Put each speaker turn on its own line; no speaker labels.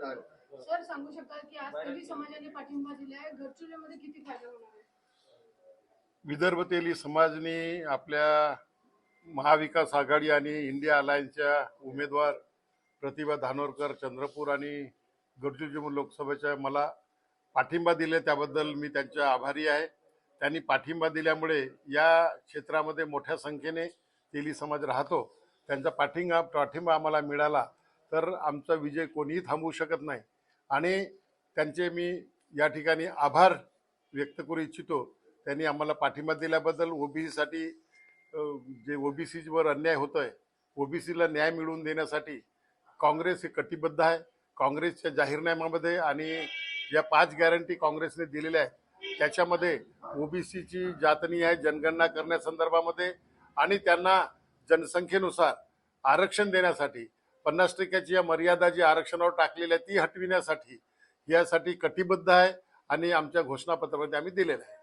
Sir सांगू शकता की आज तेली समाजाने पाठिंबा दिलाय गडचिरोलीमध्ये किती फायदा होणार आहे?
विदर्भ तेली समाजने आपल्या महाविकास आघाडी आणि इंडिया अलायन्सच्या उमेदवार प्रतिभा धानोरकर चंद्रपूर आणि गडचिरोली लोकसभेच्या मला पाठिंबा दिले. त्याबद्दल मी त्यांचे आभारी आहे. त्यांनी पाठिंबा दिल्यामुळे या क्षेत्रामध्ये मोठ्या संख्येने तेली समाज राहतो. त्यांचा पाठिंबा पाठिंबा आम्हाला मिळाला. तर आमचा विजय कोणीही थांबवू शकत नाही. आणि त्यांचे मी या ठिकाणी आभार व्यक्त करू इच्छितो. त्यांनी आम्हाला पाठिंबा दिल्याबद्दल ओबीसीसाठी जे ओबीसीवर अन्याय होतोय ओबीसीला न्याय मिळवून देण्यासाठी काँग्रेस हे कटिबद्ध आहे. काँग्रेसच्या जाहीरनाम्यामध्ये आणि ज्या पाच गॅरंटी काँग्रेसने दिलेल्या आहेत त्याच्यामध्ये ओबीसीची जातनी आहे जनगणना करण्यासंदर्भामध्ये आणि त्यांना जनसंख्येनुसार आरक्षण देण्यासाठी पन्नास टक्क्याची या मर्यादा जी आरक्षणावर टाकलेली आहे ती हटविण्यासाठी यासाठी कटिबद्ध आहे आणि आमच्या घोषणापत्रामध्ये आम्ही दिलेलं आहे.